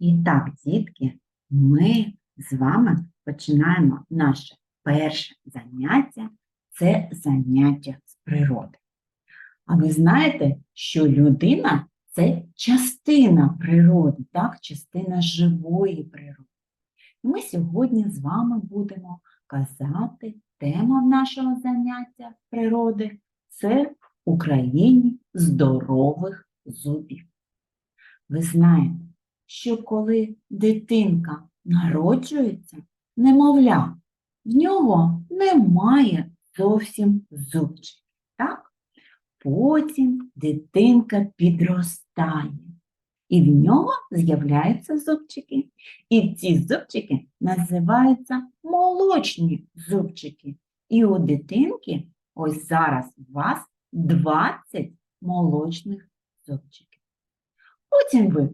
І так, дітки, ми з вами починаємо наше перше заняття це заняття з природи. А ви знаєте, що людина це частина природи, так? частина живої природи. І ми сьогодні з вами будемо казати, тема нашого заняття природи це в Україні здорових зубів. Ви знаєте, що коли дитинка народжується, немовля, в нього немає зовсім зубчиків. Так? Потім дитинка підростає, і в нього з'являються зубчики. І ці зубчики називаються молочні зубчики. І у дитинки ось зараз у вас 20 молочних зубчиків. Потім ви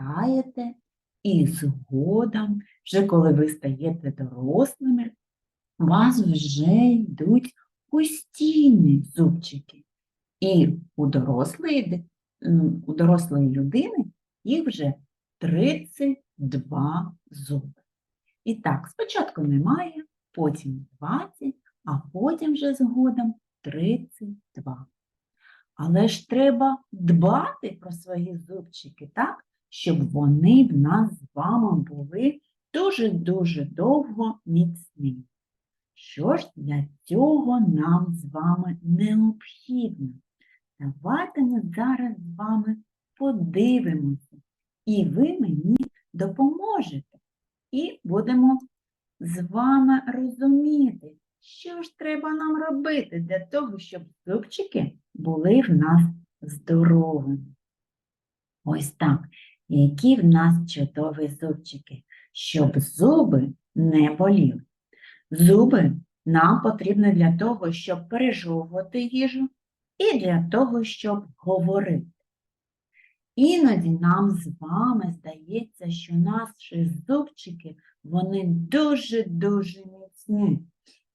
підростаєте і згодом, вже коли ви стаєте дорослими, у вас вже йдуть постійні зубчики. І у дорослої, у дорослої людини їх вже 32 зуби. І так, спочатку немає, потім 20, а потім вже згодом 32. Але ж треба дбати про свої зубчики, так? Щоб вони в нас з вами були дуже-дуже довго міцні. Що ж для цього нам з вами необхідно? Давайте ми зараз з вами подивимося, і ви мені допоможете. І будемо з вами розуміти, що ж треба нам робити для того, щоб зубчики були в нас здоровими. Ось так. Які в нас чудові зубчики, щоб зуби не боліли. Зуби нам потрібні для того, щоб пережовувати їжу і для того, щоб говорити. Іноді нам з вами здається, що наші зубчики, вони дуже-дуже міцні,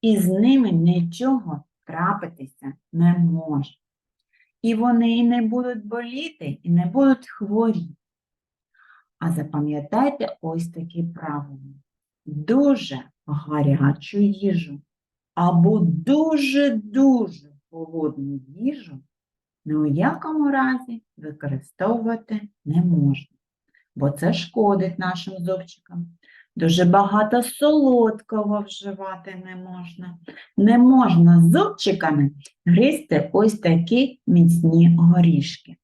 і з ними нічого трапитися не може. І вони і не будуть боліти, і не будуть хворі. А запам'ятайте ось такі правила. Дуже гарячу їжу або дуже-дуже холодну їжу ні у якому разі використовувати не можна, бо це шкодить нашим зубчикам. Дуже багато солодкого вживати не можна. Не можна зубчиками гризти ось такі міцні горішки.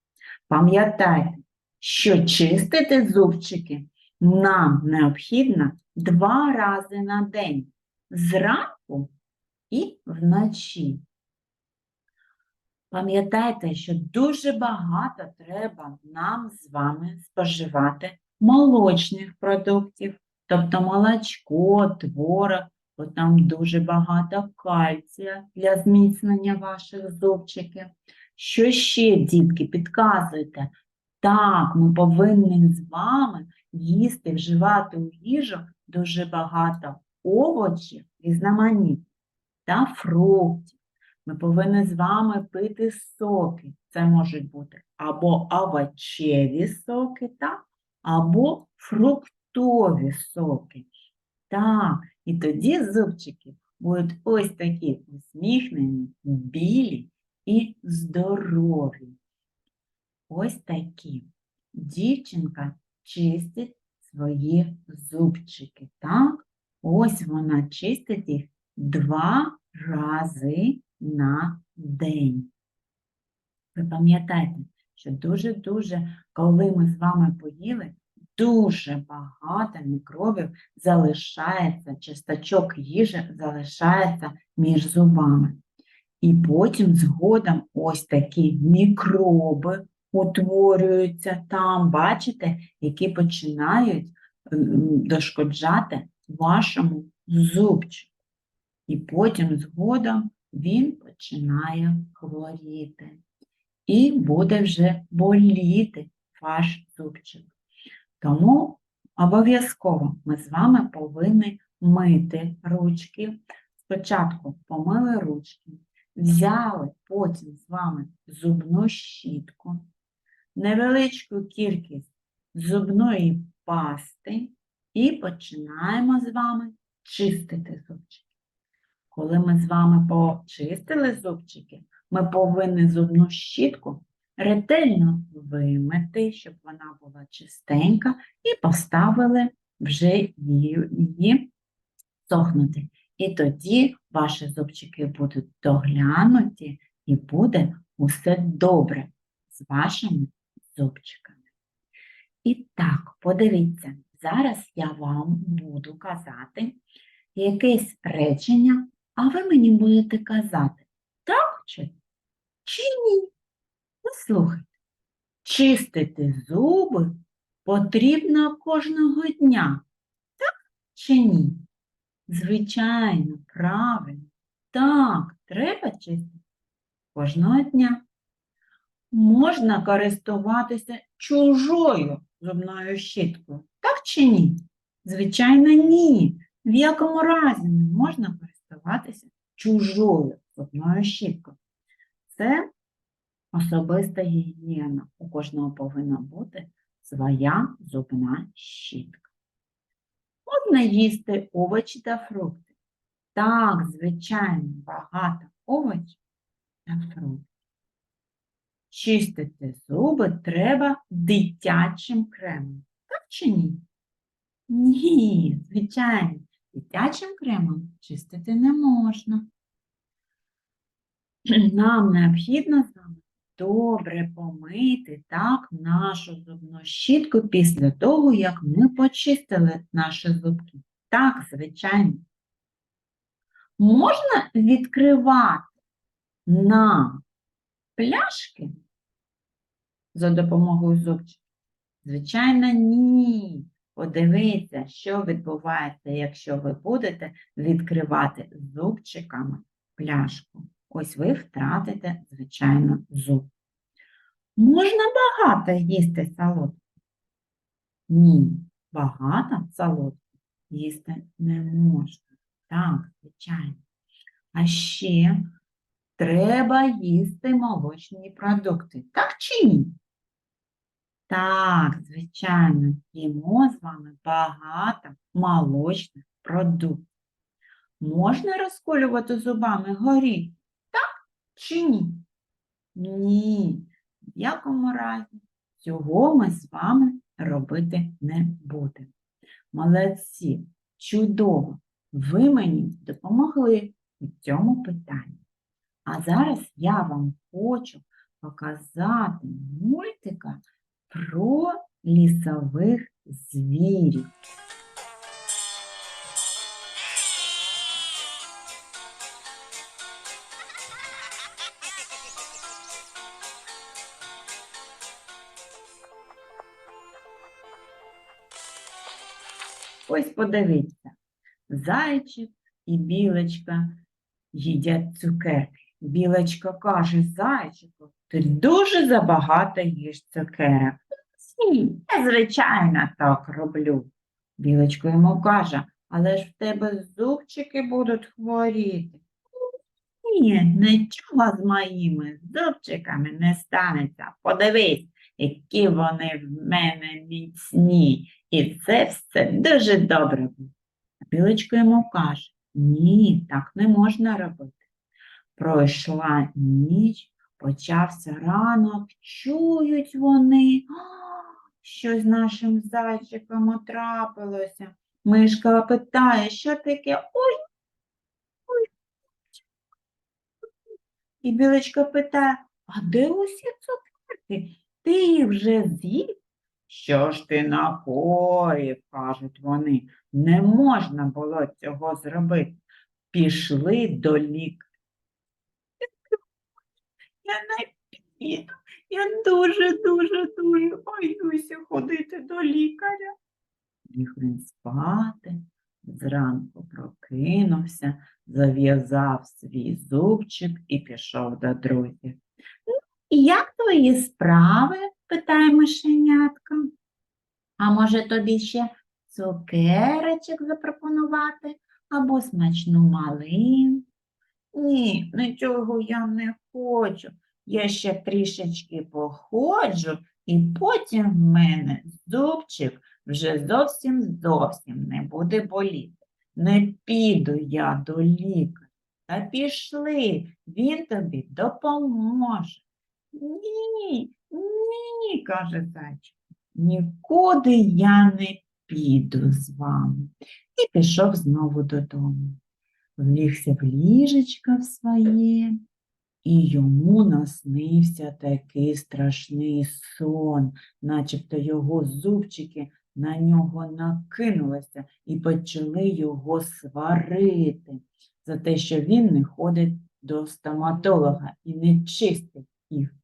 Пам'ятайте, що чистити зубчики нам необхідно два рази на день зранку і вночі. Пам'ятайте, що дуже багато треба нам з вами споживати молочних продуктів, тобто молочко, творог, бо там дуже багато кальція для зміцнення ваших зубчиків. Що ще, дітки, підказуйте? Так, ми повинні з вами їсти, вживати у їжу дуже багато овочів, різноманітних та фруктів. Ми повинні з вами пити соки. Це можуть бути або овочеві соки, так? або фруктові соки. Так, і тоді зубчики будуть ось такі усміхнені, білі і здорові. Ось такі. Дівчинка чистить свої зубчики. Так? Ось вона чистить їх два рази на день. Ви пам'ятаєте, що дуже-дуже, коли ми з вами поїли, дуже багато мікробів залишається, часточок їжі залишається між зубами. І потім згодом ось такі мікроби утворюються там, бачите, які починають дошкоджати вашому зубчику. І потім згодом він починає хворіти. І буде вже боліти ваш зубчик. Тому обов'язково ми з вами повинні мити ручки. Спочатку помили ручки, взяли потім з вами зубну щітку, невеличку кількість зубної пасти і починаємо з вами чистити зубчики. Коли ми з вами почистили зубчики, ми повинні зубну щітку ретельно вимити, щоб вона була чистенька, і поставили вже її, сохнути. І тоді ваші зубчики будуть доглянуті і буде усе добре з вашими зубчиками. І так, подивіться, зараз я вам буду казати якесь речення, а ви мені будете казати, так чи, чи ні? Послухайте, чистити зуби потрібно кожного дня, так чи ні? Звичайно, правильно. Так, треба чистити кожного дня. Можна користуватися чужою зубною щіткою, так чи ні? Звичайно, ні. В якому разі не можна користуватися чужою зубною щіткою. Це особиста гігієна. У кожного повинна бути своя зубна щітка. Можна їсти овочі та фрукти. Так, звичайно, багато овочів та фруктів. Чистити зуби треба дитячим кремом. Так чи ні? Ні, звичайно, дитячим кремом чистити не можна. Нам необхідно з вами добре помити так нашу зубну щітку після того, як ми почистили наші зубки. Так, звичайно. Можна відкривати на пляшки за допомогою зубчиків? Звичайно, ні. Подивіться, що відбувається, якщо ви будете відкривати зубчиками пляшку. Ось ви втратите, звичайно, зуб. Можна багато їсти солодкого? Ні, багато солодкого їсти не можна. Так, звичайно. А ще треба їсти молочні продукти. Так чи ні? Так, звичайно, їмо з вами багато молочних продуктів. Можна розколювати зубами горіх? Так чи ні? Ні, в якому разі цього ми з вами робити не будемо. Молодці, чудово! Ви мені допомогли у цьому питанні. А зараз я вам хочу показати мультика про лісових звірів. Ось подивіться, зайчик і білочка їдять цукерки. Білочка каже зайчику, ти дуже забагато їш цукерок. Ні, я звичайно так роблю. Білочка йому каже, але ж в тебе зубчики будуть хворіти. Ні, нічого з моїми зубчиками не станеться. Подивись, які вони в мене міцні. І це все дуже добре буде. А Білочка йому каже, ні, так не можна робити. Пройшла ніч, почався ранок, чують вони, «А, що з нашим зайчиком трапилося. Мишка питає, що таке? Ой, ой. І білочка питає, а де усі цукерки? Ти їх вже з'їв? Що ж ти накоїв, кажуть вони, не можна було цього зробити. Пішли до лікаря. Я не піду, я дуже, дуже, боюся ходити до лікаря. Ліг він спати, зранку прокинувся, зав'язав свій зубчик і пішов до друзів. «Ну, і як твої справи? питає мишенятка. А може тобі ще цукерочок запропонувати або смачну малину? Ні, нічого я не хочу. Я ще трішечки походжу І потім в мене зубчик вже зовсім зовсім не буде боліти. Не піду я до лікаря. Та пішли, він тобі допоможе. Ні, ні, каже зайчик. Нікуди я не піду з вами. І пішов знову додому. Влігся в ліжечко в своє, і йому наснився такий страшний сон, начебто його зубчики на нього накинулися і почали його сварити за те, що він не ходить до стоматолога і не чистить їх.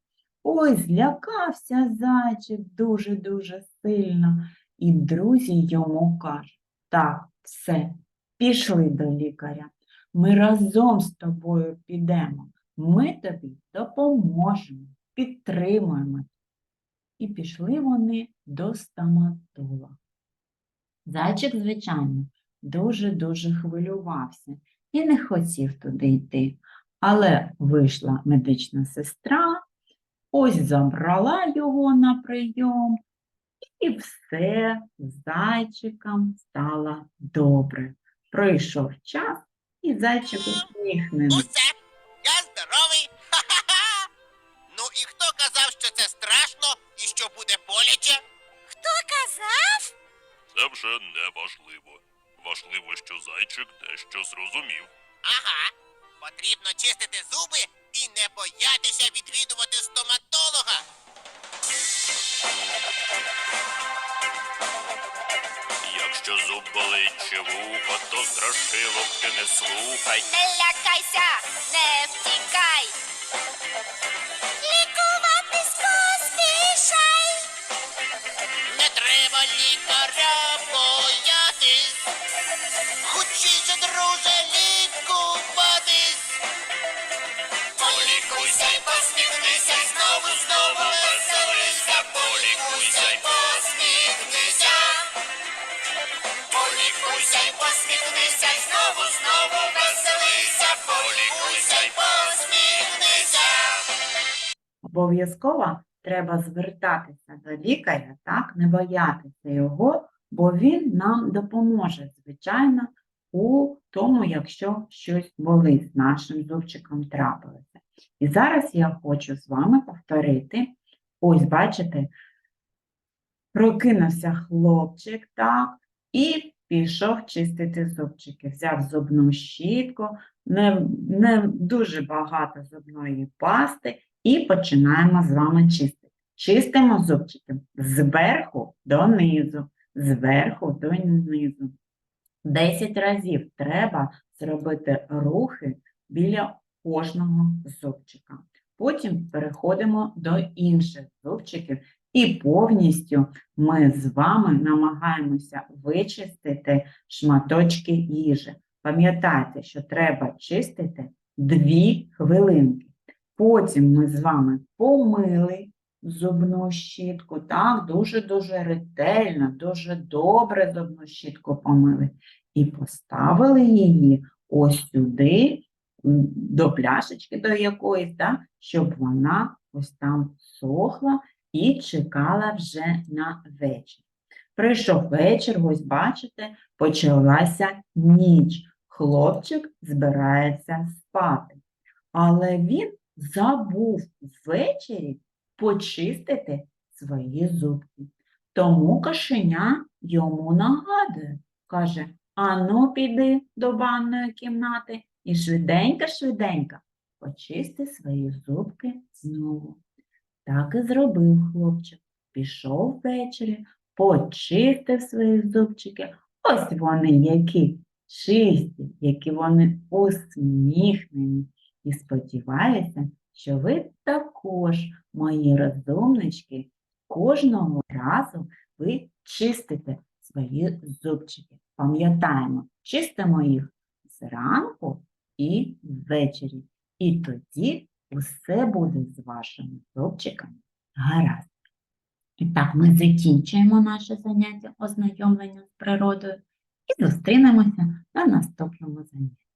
Ой, злякався зайчик дуже-дуже сильно. І друзі йому кажуть, так, все, пішли до лікаря. Ми разом з тобою підемо. Ми тобі допоможемо, підтримуємо. І пішли вони до стоматолога. Зайчик, звичайно, дуже-дуже хвилювався і не хотів туди йти. Але вийшла медична сестра, ось забрала його на прийом, і все з зайчиком стало добре. Пройшов час, і зайчик усміхнений. Страшно і що буде боляче? Хто казав? Це вже не важливо. Важливо, що зайчик дещо зрозумів. Ага. Потрібно чистити зуби і не боятися відвідувати стоматолога. Якщо зуб болить чи вухо, то страшилок ти не слухай. Не лякайся, не втікай. Полікуйся й знову, знову веселися. Полікуйся й. Полікуйся й знову, знову веселися. Полікуйся й. Обов'язково треба звертатися до лікаря, так, не боятися його, бо він нам допоможе, звичайно, у тому, якщо щось болить з нашим зубчиком трапилося. І зараз я хочу з вами повторити. Ось, бачите, прокинувся хлопчик, так, і пішов чистити зубчики. Взяв зубну щітку, не, не дуже багато зубної пасти, і починаємо з вами чистити. Чистимо зубчики зверху донизу, зверху донизу. 10 разів треба зробити рухи біля кожного зубчика. Потім переходимо до інших зубчиків і повністю ми з вами намагаємося вичистити шматочки їжі. Пам'ятайте, що треба чистити 2 хвилинки. Потім ми з вами помили зубну щітку, так, дуже-дуже ретельно, дуже добре зубну щітку помили. І поставили її ось сюди, до пляшечки до якоїсь, так, щоб вона ось там сохла і чекала вже на вечір. Прийшов вечір, ось бачите, почалася ніч. Хлопчик збирається спати. Але він забув ввечері почистити свої зубки. Тому кошеня йому нагадує, каже: Ану, піди до ванної кімнати і швиденько-швиденько почисти свої зубки знову. Так і зробив хлопчик. Пішов ввечері, почистив свої зубчики. Ось вони які чисті, які вони усміхнені. І сподіваюся, що ви також, мої розумнички, кожного разу ви чистите свої зубчики. Пам'ятаємо, чистимо їх зранку і ввечері. І тоді усе буде з вашими зубчиками гаразд. І так, ми закінчуємо наше заняття ознайомлення з природою і зустрінемося на наступному занятті.